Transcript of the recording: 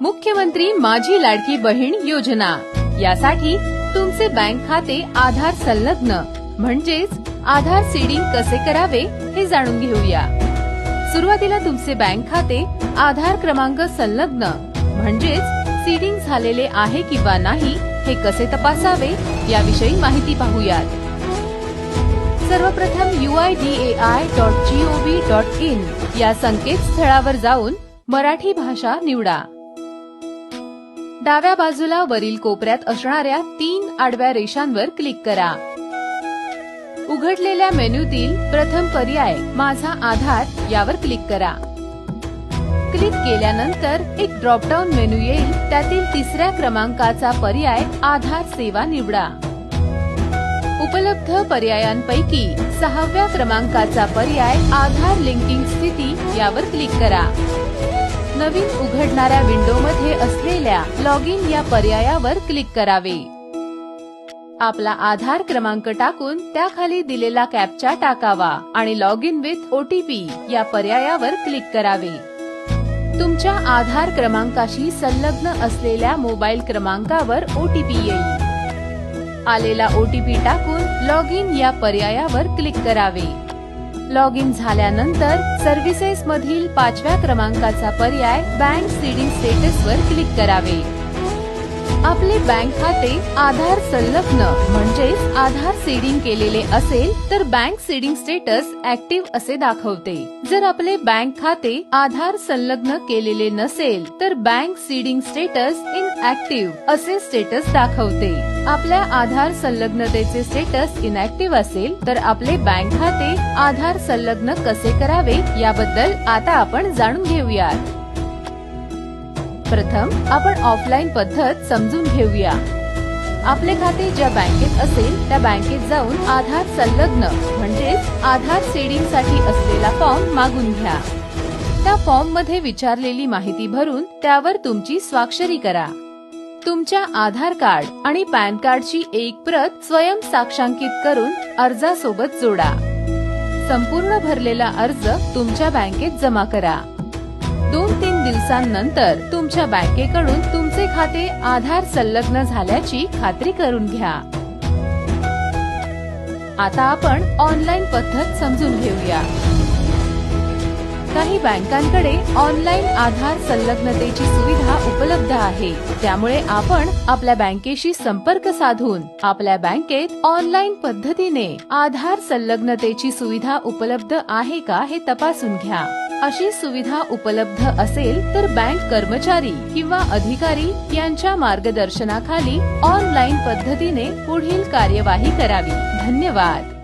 मुख्यमंत्री माझी लाडकी बहीण योजना. यासाठी तुमचे बँक खाते आधार संलग्न म्हणजेच आधार सीडिंग कसे करावे हे जाणून घेऊया. सुरुवातीला तुमचे बँक खाते आधार क्रमांक संलग्न म्हणजेच सीडिंग झालेले आहे किंवा नाही हे कसे तपासावे याविषयी माहिती पाहूयात. सर्वप्रथम U I D A I dot G O V dot in या संकेतस्थळावर जाऊन मराठी भाषा निवडा. डाव्या बाजूला वरील कोपऱ्यात असणाऱ्या तीन आडव्या रेषांवर क्लिक करा. उघडलेल्या मेन्यूतील प्रथम पर्याय माझा आधार यावर क्लिक करा. क्लिक केल्यानंतर एक ड्रॉपडाऊन मेनू येईल त्यातील तिसऱ्या क्रमांकाचा पर्याय आधार सेवा निवडा. उपलब्ध पर्यायांपैकी सहाव्या क्रमांकाचा पर्याय आधार लिंकिंग स्थिती यावर क्लिक करा. नवीन उघडणाऱ्या विंडोमध्ये असलेल्या लॉग इन या पर्यायावर क्लिक करावे. आपला आधार क्रमांक टाकून त्याखाली दिलेला कॅपचा टाकावा आणि लॉग इन विथ ओटीपी या पर्यायावर क्लिक करावे. तुमच्या आधार क्रमांकाशी संलग्न असलेल्या मोबाईल क्रमांकावर ओटीपी येईल. आलेला ओटीपी टाकून लॉग इन या पर्यायावर क्लिक करावे. लॉग इन झाल्यानंतर सर्व्हिसेस मधील पाचव्या क्रमांकाचा पर्याय बँक सीडिंग स्टेटस वर क्लिक करावे. आपले बँक खाते आधार संलग्न म्हणजेच आधार सीडिंग केलेले असेल तर बँक सीडिंग स्टेटस ऍक्टिव्ह असे दाखवते. जर आपले बँक खाते आधार संलग्न केलेले नसेल तर bank seeding status inactive असे स्टेटस दाखवते. आपल्या आधार संलग्नतेचे स्टेटस इनऍक्टिव्ह असेल तर आपले बँक खाते आधार संलग्न कसे करावे याबद्दल आता आपण जाणून घेऊयात. प्रथम आपण ऑफलाईन पद्धत समजून घेऊया. आपले खाते ज्या बँकेत असेल त्या बँकेत जाऊन आधार संलग्न म्हणजेच आधार सेडिंगसाठी असलेला फॉर्म मागून घ्या. त्या फॉर्ममध्ये विचारलेली माहिती भरून त्यावर तुमची स्वाक्षरी करा. तुमच्या आधार कार्ड आणि पॅन कार्डची एक प्रत स्वयं साक्षांकित करून अर्जासोबत जोडा. संपूर्ण भरलेला अर्ज तुमच्या बँकेत जमा करा. दोन ते दिवसांनंतर तुमच्या बँकेकडून तुमचे खाते आधार संलग्न झाल्याची खात्री करून घ्या. आता आपण ऑनलाईन पद्धत समजून घेऊया. काही बँकांकडे ऑनलाईन आधार संलग्नतेची सुविधा उपलब्ध आहे. त्यामुळे आपण आपल्या बँकेशी संपर्क साधून आपल्या बँकेत ऑनलाईन पद्धतीने आधार संलग्नतेची सुविधा उपलब्ध आहे का हे तपासून घ्या. अशी सुविधा उपलब्ध असेल तर बँक कर्मचारी किंवा अधिकारी यांच्या मार्गदर्शनाखाली ऑनलाईन पद्धतीने पुढील कार्यवाही करावी. धन्यवाद.